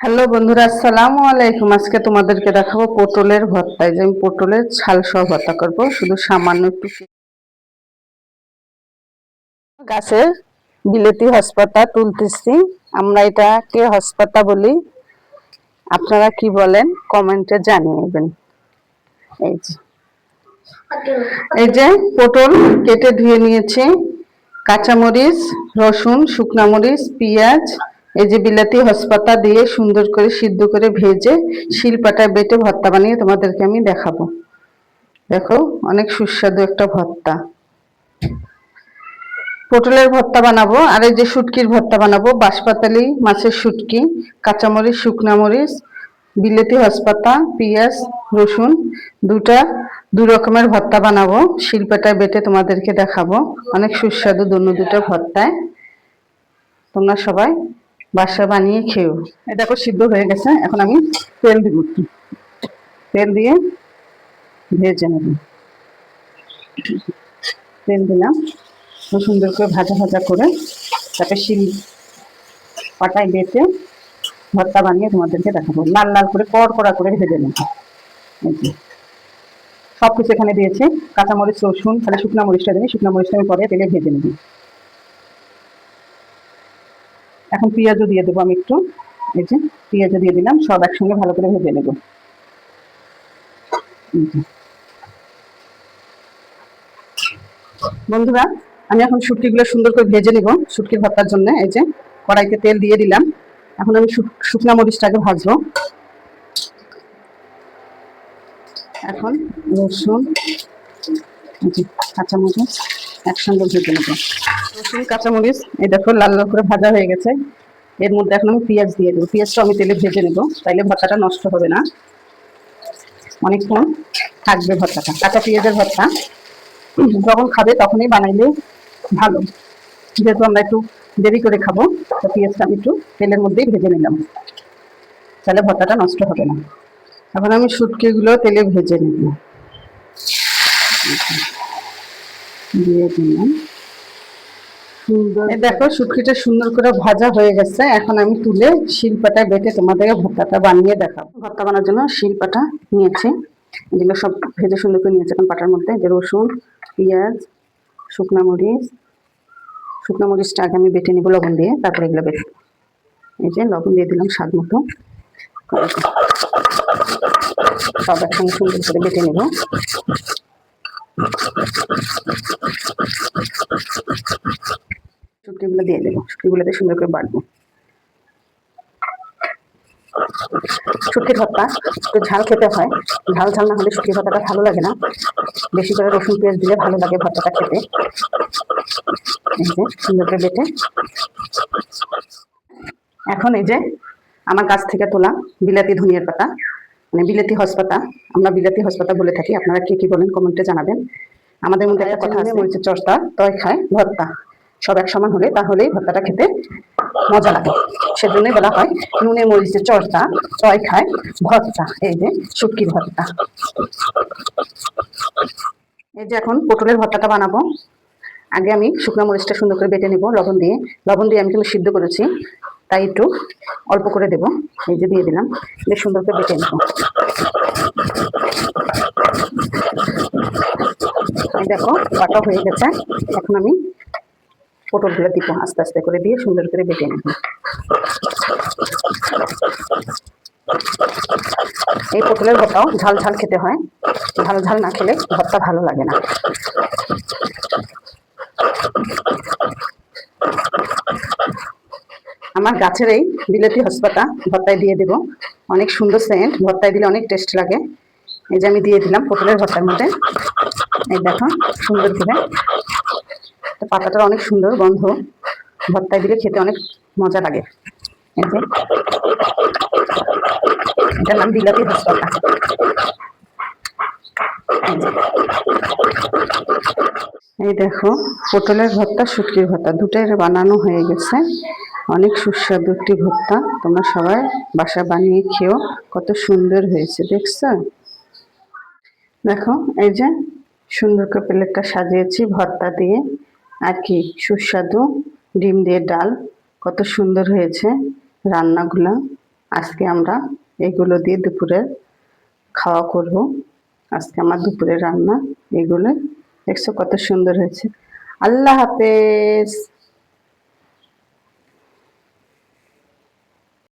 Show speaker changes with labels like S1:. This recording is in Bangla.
S1: হ্যালো বন্ধুরা, আসসালামু আলাইকুম। আজকে তোমাদেরকে দেখাবো পটলের ভর্তা। যে আমি পটলের ছাল সহ ভর্তা করব। শুধু সামান্য একটু গাছের বিলেতি হসপাতা তুলতেছি। আমরা এটাকে হসপাতা বলি। আপনারা কি বলেন, কমেন্টে জানিয়ে জানিয়েবেন। এই যে। এই যে পটল কেটে ধুয়ে নিয়েছি। কাঁচামরিচ, রসুন, শুকনা মরিচ, পেঁয়াজ এই যে বিলাতি হসপাতা দিয়ে সুন্দর করে সিদ্ধ করে ভেজে শিলপাটায় বেটে ভর্তা বানিয়ে তোমাদেরকে আমি দেখাবো। দেখো, অনেক সুস্বাদু একটা ভর্তা। পটলের ভর্তা বানাবো, আর এই যে শুটকির ভর্তা বানাবো, বাঁশপাতালি, মাছের শুটকি, কাঁচামরিচ মরিচ, বিলেতি হসপাতা পেঁয়াজ, রসুন, দুটা, দু রকমের ভর্তা বানাবো, শিল্পাটায় বেটে তোমাদেরকে দেখাবো। অনেক সুস্বাদু দুটো ভর্তায়। তোমরা সবাই বাসা বানিয়ে খেও এই দেখো সিদ্ধ হয়ে গেছে, এখন আমি তেল দিব। তেল দিয়ে ভেজে নেব। তেল দিলাম সুন্দর করে ভাজা ভাজা করে তারপরে শিল পাটায় বেটে ভর্তা বানিয়ে তোমাদেরকে দেখাবো। লাল লাল করে কড় কড়া করে ভেজে নেব। সব কিছু এখানে দিয়েছে। কাঁচামরিচ, রসুন, তাহলে শুকনা মরিচটা দিই শুকনা মরিচটা আমি পরে তেলে ভেজে নেব। এখন পেঁয়াজও দিয়ে দেবো আমি একটু। এই যে পেঁয়াজও দিয়ে দিলাম, সব একসঙ্গে ভালো করে ভেজে নেব। বন্ধুরা, আমি এখন শুটকিগুলো সুন্দর করে ভেজে নিব, শুটকির ভর্তার জন্য। এই যে কড়াইতে তেল দিয়ে দিলাম। এখন আমি শুক- শুকনা মরিচটাকে ভাজবো। এখন রসুন কাঁচামরিচ। একসঙ্গে ভেজে নেব রসুন, কাঁচামরিচ, এই দেখো লাল লাল করে ভাজা হয়ে গেছে। এর মধ্যে এখন আমি পেঁয়াজ দিয়ে দেবো। পেঁয়াজটা আমি তেলে ভেজে নেব, তাইলে ভর্তাটা নষ্ট হবে না। অনেকক্ষণ থাকবে ভর্তাটা। কাঁচা পেঁয়াজের ভর্তা। যখন খাবে তখনই বানাইলে ভালো। যেহেতু আমরা একটু দেরি করে খাব, তো পেঁয়াজটা আমি একটু তেলের মধ্যেই ভেজে নিলাম। তাহলে ভর্তাটা নষ্ট হবে না। এখন আমি শুটকিগুলো তেলে ভেজে নিব। দিয়ে দিলাম। দেখো শুটকিটা সুন্দর করে ভাজা হয়ে গেছে। এখন আমি তুলে শিলপাটায় বেটে তোমাদেরকে ভর্তাটা বানিয়ে দেখাবো। ভর্তা বানার জন্য শিলপাটা নিয়েছি। এগুলো সব ভেজে সুন্দর করে নিয়েছে এখন পাটার মধ্যে। যে রসুন পেঁয়াজ শুকনা মরিচ। শুকনো মরিচটা আগে আমি বেটে নিব লবণ দিয়ে তারপরে এগুলো বেটে এই যে লবণ দিয়ে দিলাম স্বাদ মতো। সব একসঙ্গে সুন্দর করে বেটে নেব। শুটকিগুলো দিয়ে দেবো, শুটকিগুলোতে সুন্দর করে বাটবো। ভর্তা, একটু ঝাল খেতে হয়। ঝাল ঝাল না হলে শুটকির ভর্তাটা ভালো লাগে না। বেশি করে রসুন, পেঁয়াজ দিলে ভালো লাগে ভর্তাটা খেতে। সুন্দর করে বেটে। এখন এই যে, আমার গাছ থেকে তোলা বিলাতি ধনিয়ার পাতা। মানে বিলাতি হসপাতা আমরা বিলাতি হসপাতা বলে থাকি। আপনারা কি কি বলেন কমেন্টে জানাবেন। আমাদের মধ্যে একটা কথা আছে মরিচের চর্চা তয় খায়, ভর্তা। সব এক সমান হলে তাহলেই ভর্তাটা খেতে মজা লাগে। সেজন্যই বলা হয়, নুনে মরিচের চর্চা, তয় খায়, ভর্তা। এই যে শুটকির ভর্তা। এই যে এখন পটলের ভর্তাটা বানাবো। আগে আমি শুকনো মরিচটা সুন্দর করে বেটে নেব, লবণ দিয়ে। লবণ দিয়ে আমি কিন্তু সিদ্ধ করেছি। তাই একটু অল্প করে দেব। এই যে দিয়ে দিলাম। বেশ সুন্দর করে বেটে নেব। দেখো বাটা হয়ে গেছে। এখন আমি পটলগুলো দিব আস্তে আস্তে করে দিয়ে সুন্দর করে বেটে নেব। এই পটলের ভর্তাও ঝাল ঝাল খেতে হয়। ঝাল ঝাল না খেলে ভর্তা ভালো লাগে না। আমার গাছের এই বিলেতি হসপাতা ভর্তায় দিয়ে দেব। অনেক সুন্দর সেন্ট ভর্তায় দিলে অনেক টেস্ট লাগে। এই যে আমি দিয়ে দিলাম পটলের ভর্তার মধ্যে। এই দেখো, সুন্দর করে। তো পাতাটার অনেক সুন্দর গন্ধ। ভর্তায় দিলে খেতে অনেক মজা লাগে। এই যে। এটার নাম বিলাতি হসপাতা এই এই দেখো, পটলের ভর্তা, শুটকির ভর্তা, দুটাই বানানো হয়ে গেছে। অনেক সুস্বাদু একটি ভর্তা তোমরা সবাই বাসা বানিয়ে খেও। কত সুন্দর হয়েছে, দেখছ? দেখো, এই যে সুন্দর করে প্লেটটা সাজিয়েছি ভর্তা দিয়ে। আর কি, সুস্বাদু ডিম দিয়ে ডাল। কত সুন্দর হয়েছে রান্নাগুলো। আজকে আমরা এগুলো দিয়ে দুপুরে খাওয়া করব। আজকে আমার দুপুরে রান্না এগুলো দেখছ কত সুন্দর হয়েছে। আল্লাহ হাফেজ!